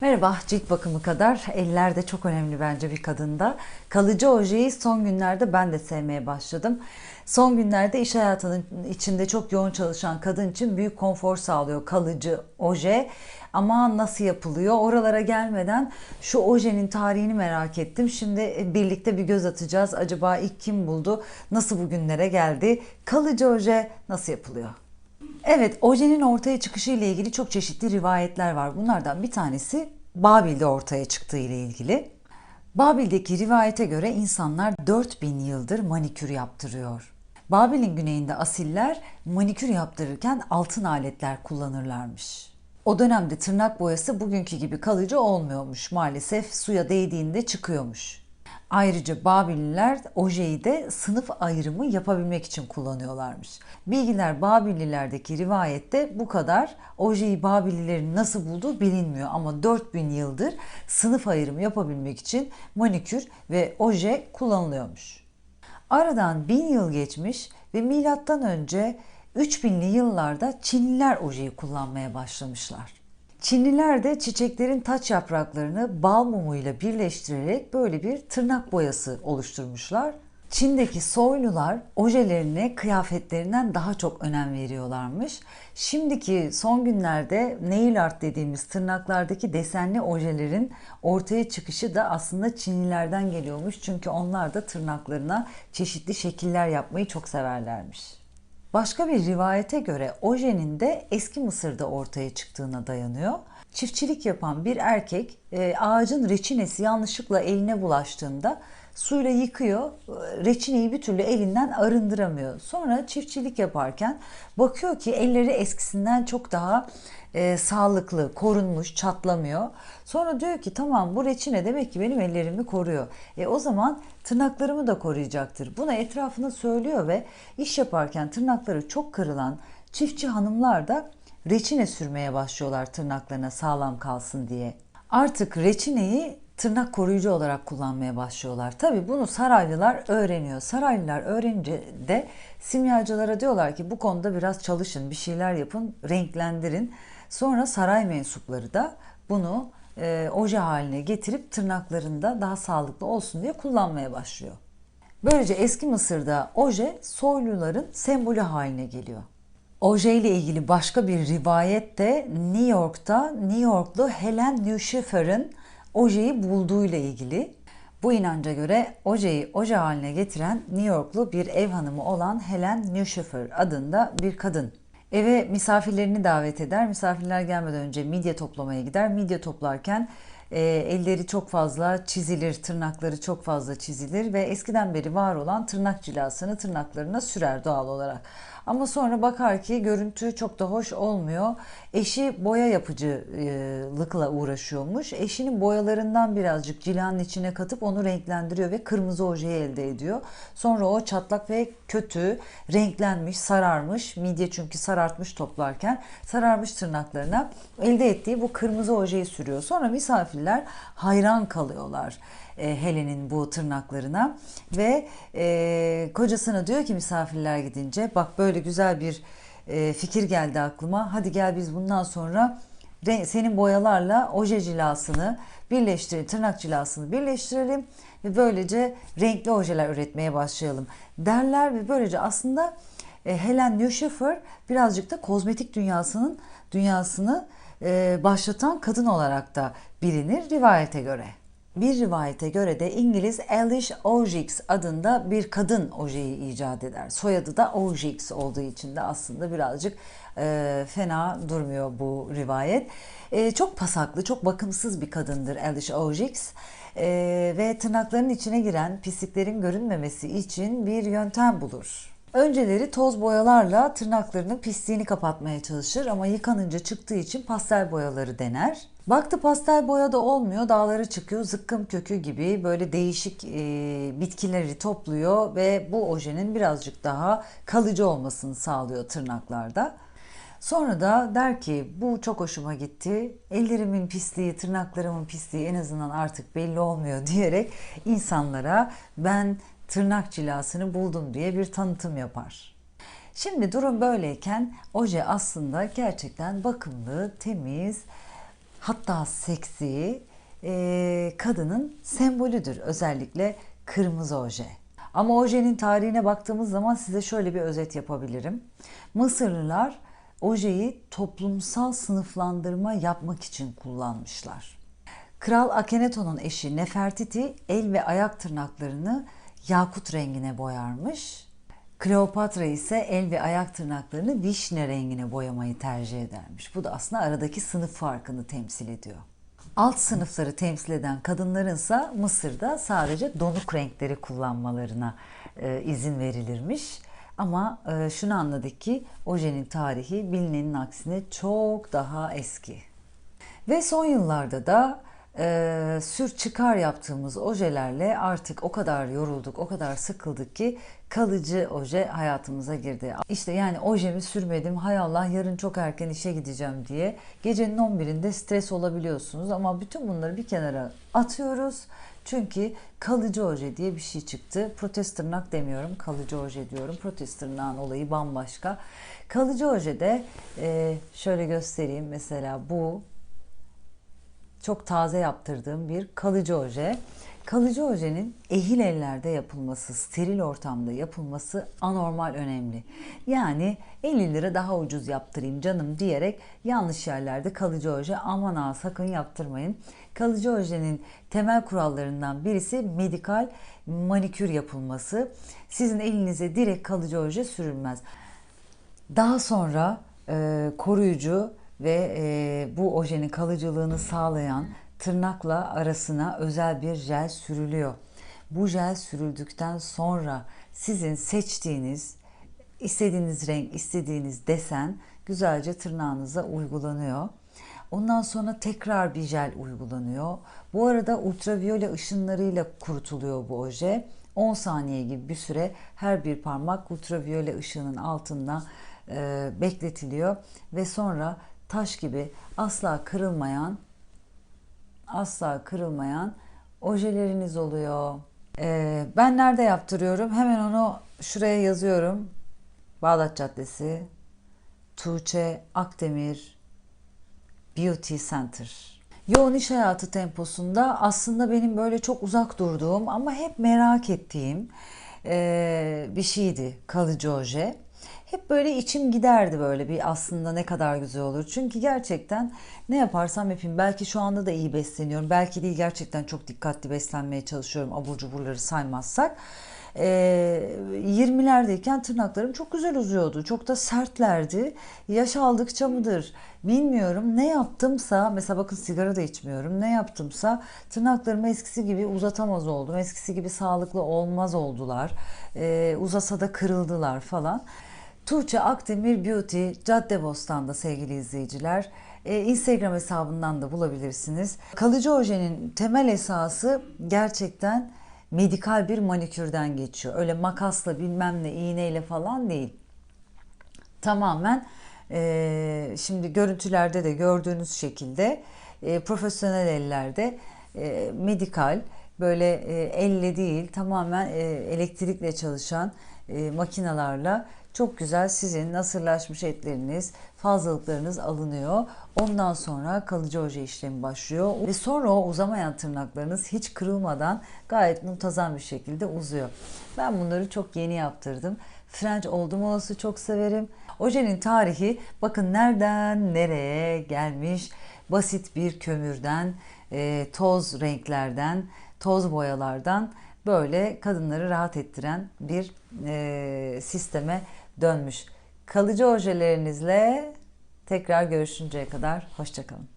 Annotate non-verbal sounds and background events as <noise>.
Merhaba, cilt bakımı kadar eller de çok önemli bence bir kadında. Kalıcı ojeyi son günlerde ben de sevmeye başladım. Son günlerde iş hayatının içinde çok yoğun çalışan kadın için büyük konfor sağlıyor kalıcı oje. Ama nasıl yapılıyor? Oralara gelmeden şu ojenin tarihini merak ettim. Şimdi birlikte bir göz atacağız. Acaba ilk kim buldu? Nasıl bugünlere geldi? Kalıcı oje nasıl yapılıyor? Evet, ojenin ortaya çıkışı ile ilgili çok çeşitli rivayetler var. Bunlardan bir tanesi Babil'de ortaya çıktığı ile ilgili. Babil'deki rivayete göre insanlar 4000 yıldır manikür yaptırıyor. Babil'in güneyinde asiller manikür yaptırırken altın aletler kullanırlarmış. O dönemde tırnak boyası bugünkü gibi kalıcı olmuyormuş. Maalesef suya değdiğinde çıkıyormuş. Ayrıca Babililer ojeyi de sınıf ayrımı yapabilmek için kullanıyorlarmış. Bilgiler Babililerdeki rivayette bu kadar. Ojeyi Babililerin nasıl bulduğu bilinmiyor ama 4000 yıldır sınıf ayrımı yapabilmek için manikür ve oje kullanılıyormuş. Aradan 1000 yıl geçmiş ve milattan önce 3000'li yıllarda Çinliler ojeyi kullanmaya başlamışlar. Çinliler de çiçeklerin taç yapraklarını bal mumuyla birleştirerek böyle bir tırnak boyası oluşturmuşlar. Çin'deki soylular ojelerine kıyafetlerinden daha çok önem veriyorlarmış. Şimdiki son günlerde nail art dediğimiz tırnaklardaki desenli ojelerin ortaya çıkışı da aslında Çinlilerden geliyormuş. Çünkü onlar da tırnaklarına çeşitli şekiller yapmayı çok severlermiş. Başka bir rivayete göre ojenin de eski Mısır'da ortaya çıktığına dayanıyor. Çiftçilik yapan bir erkek e, ağacın reçinesi yanlışlıkla eline bulaştığında suyla yıkıyor. Reçineyi bir türlü elinden arındıramıyor. Sonra çiftçilik yaparken bakıyor ki elleri eskisinden çok daha e, sağlıklı, korunmuş, çatlamıyor. Sonra diyor ki tamam bu reçine demek ki benim ellerimi koruyor. E o zaman tırnaklarımı da koruyacaktır. Buna etrafına söylüyor ve iş yaparken tırnakları çok kırılan çiftçi hanımlar da reçine sürmeye başlıyorlar tırnaklarına sağlam kalsın diye. Artık reçineyi tırnak koruyucu olarak kullanmaya başlıyorlar. Tabi bunu saraylılar öğreniyor. Saraylılar öğrenince de simyacılara diyorlar ki bu konuda biraz çalışın, bir şeyler yapın, renklendirin. Sonra saray mensupları da bunu e, oje haline getirip tırnaklarında daha sağlıklı olsun diye kullanmaya başlıyor. Böylece eski Mısır'da oje soyluların sembolü haline geliyor. Oje ile ilgili başka bir rivayet de New York'ta New Yorklu Helen Neushofer'ın ojeyi bulduğuyla ilgili. Bu inanca göre ojeyi oje haline getiren New Yorklu bir ev hanımı olan Helen Neushofer adında bir kadın. Eve misafirlerini davet eder. Misafirler gelmeden önce midye toplamaya gider. Midye toplarken e, elleri çok fazla çizilir, tırnakları çok fazla çizilir ve eskiden beri var olan tırnak cilasını tırnaklarına sürer doğal olarak. Ama sonra bakar ki görüntü çok da hoş olmuyor. Eşi boya yapıcılıkla uğraşıyormuş. Eşinin boyalarından birazcık cilanın içine katıp onu renklendiriyor ve kırmızı ojeyi elde ediyor. Sonra o çatlak ve kötü, renklenmiş, sararmış, midye çünkü sarartmış toplarken sararmış tırnaklarına elde ettiği bu kırmızı ojeyi sürüyor. Sonra misafirler hayran kalıyorlar e, Helen'in bu tırnaklarına ve e, kocasına diyor ki misafirler gidince bak böyle güzel bir e, fikir geldi aklıma hadi gel biz bundan sonra senin boyalarla oje cilasını birleştirelim, tırnak cilasını birleştirelim ve böylece renkli ojeler üretmeye başlayalım derler ve böylece aslında e, Helen Neushofer birazcık da kozmetik dünyasının dünyasını e, başlatan kadın olarak da bilinir rivayete göre. Bir rivayete göre de İngiliz Alice Ogix adında bir kadın ojeyi icat eder. Soyadı da Ogix olduğu için de aslında birazcık e, fena durmuyor bu rivayet. E, çok pasaklı, çok bakımsız bir kadındır Alice Ogix. E, ve tırnaklarının içine giren pisliklerin görünmemesi için bir yöntem bulur. Önceleri toz boyalarla tırnaklarının pisliğini kapatmaya çalışır ama yıkanınca çıktığı için pastel boyaları dener. Baktı pastel boya da olmuyor, dağları çıkıyor, zıkkım kökü gibi böyle değişik e, bitkileri topluyor ve bu ojenin birazcık daha kalıcı olmasını sağlıyor tırnaklarda. Sonra da der ki bu çok hoşuma gitti. Ellerimin pisliği, tırnaklarımın pisliği en azından artık belli olmuyor <laughs> diyerek insanlara ben tırnak cilasını buldum diye bir tanıtım yapar. Şimdi durum böyleyken oje aslında gerçekten bakımlı, temiz, hatta seksi e, kadının sembolüdür. Özellikle kırmızı oje. Ama ojenin tarihine baktığımız zaman size şöyle bir özet yapabilirim. Mısırlılar ojeyi toplumsal sınıflandırma yapmak için kullanmışlar. Kral Akhenaton'un eşi Nefertiti el ve ayak tırnaklarını yakut rengine boyarmış. Kleopatra ise el ve ayak tırnaklarını vişne rengine boyamayı tercih edermiş. Bu da aslında aradaki sınıf farkını temsil ediyor. Alt sınıfları temsil eden kadınların ise Mısır'da sadece donuk renkleri kullanmalarına e, izin verilirmiş. Ama e, şunu anladık ki ojenin tarihi bilinenin aksine çok daha eski. Ve son yıllarda da e, sür çıkar yaptığımız ojelerle artık o kadar yorulduk, o kadar sıkıldık ki kalıcı oje hayatımıza girdi. İşte yani ojemi sürmedim, hay Allah yarın çok erken işe gideceğim diye gecenin 11'inde stres olabiliyorsunuz. Ama bütün bunları bir kenara atıyoruz. Çünkü kalıcı oje diye bir şey çıktı. Protest tırnak demiyorum, kalıcı oje diyorum. Protest tırnağın olayı bambaşka. Kalıcı ojede e, şöyle göstereyim mesela bu çok taze yaptırdığım bir kalıcı oje. Kalıcı ojenin ehil ellerde yapılması, steril ortamda yapılması anormal önemli. Yani 50 lira daha ucuz yaptırayım canım diyerek yanlış yerlerde kalıcı oje aman ha sakın yaptırmayın. Kalıcı ojenin temel kurallarından birisi medikal manikür yapılması. Sizin elinize direkt kalıcı oje sürülmez. Daha sonra e, koruyucu ve e, bu ojenin kalıcılığını sağlayan tırnakla arasına özel bir jel sürülüyor. Bu jel sürüldükten sonra sizin seçtiğiniz istediğiniz renk, istediğiniz desen güzelce tırnağınıza uygulanıyor. Ondan sonra tekrar bir jel uygulanıyor. Bu arada ultraviyole ışınlarıyla kurutuluyor bu oje. 10 saniye gibi bir süre her bir parmak ultraviyole ışığının altında e, bekletiliyor ve sonra taş gibi asla kırılmayan asla kırılmayan ojeleriniz oluyor. Ee, ben nerede yaptırıyorum? Hemen onu şuraya yazıyorum. Bağdat Caddesi, Tuğçe Akdemir Beauty Center. Yoğun iş hayatı temposunda aslında benim böyle çok uzak durduğum ama hep merak ettiğim ee, bir şeydi kalıcı oje hep böyle içim giderdi böyle bir aslında ne kadar güzel olur. Çünkü gerçekten ne yaparsam yapayım belki şu anda da iyi besleniyorum. Belki değil gerçekten çok dikkatli beslenmeye çalışıyorum abur cuburları saymazsak. Ee, 20'lerdeyken tırnaklarım çok güzel uzuyordu. Çok da sertlerdi. Yaş aldıkça mıdır bilmiyorum. Ne yaptımsa mesela bakın sigara da içmiyorum. Ne yaptımsa tırnaklarımı eskisi gibi uzatamaz oldum. Eskisi gibi sağlıklı olmaz oldular. Ee, uzasa da kırıldılar falan. Tuğçe Akdemir Beauty Caddebostan'da sevgili izleyiciler. Ee, Instagram hesabından da bulabilirsiniz. Kalıcı ojenin temel esası gerçekten medikal bir manikürden geçiyor. Öyle makasla bilmem ne iğneyle falan değil. Tamamen e, şimdi görüntülerde de gördüğünüz şekilde e, profesyonel ellerde e, medikal böyle e, elle değil tamamen e, elektrikle çalışan e, makinalarla çok güzel sizin nasırlaşmış etleriniz, fazlalıklarınız alınıyor. Ondan sonra kalıcı oje işlemi başlıyor ve sonra o uzamayan tırnaklarınız hiç kırılmadan gayet muntazam bir şekilde uzuyor. Ben bunları çok yeni yaptırdım. French oldum olası çok severim. Ojenin tarihi bakın nereden nereye gelmiş. Basit bir kömürden, e, toz renklerden, toz boyalardan böyle kadınları rahat ettiren bir e, sisteme dönmüş. Kalıcı ojelerinizle tekrar görüşünceye kadar hoşçakalın.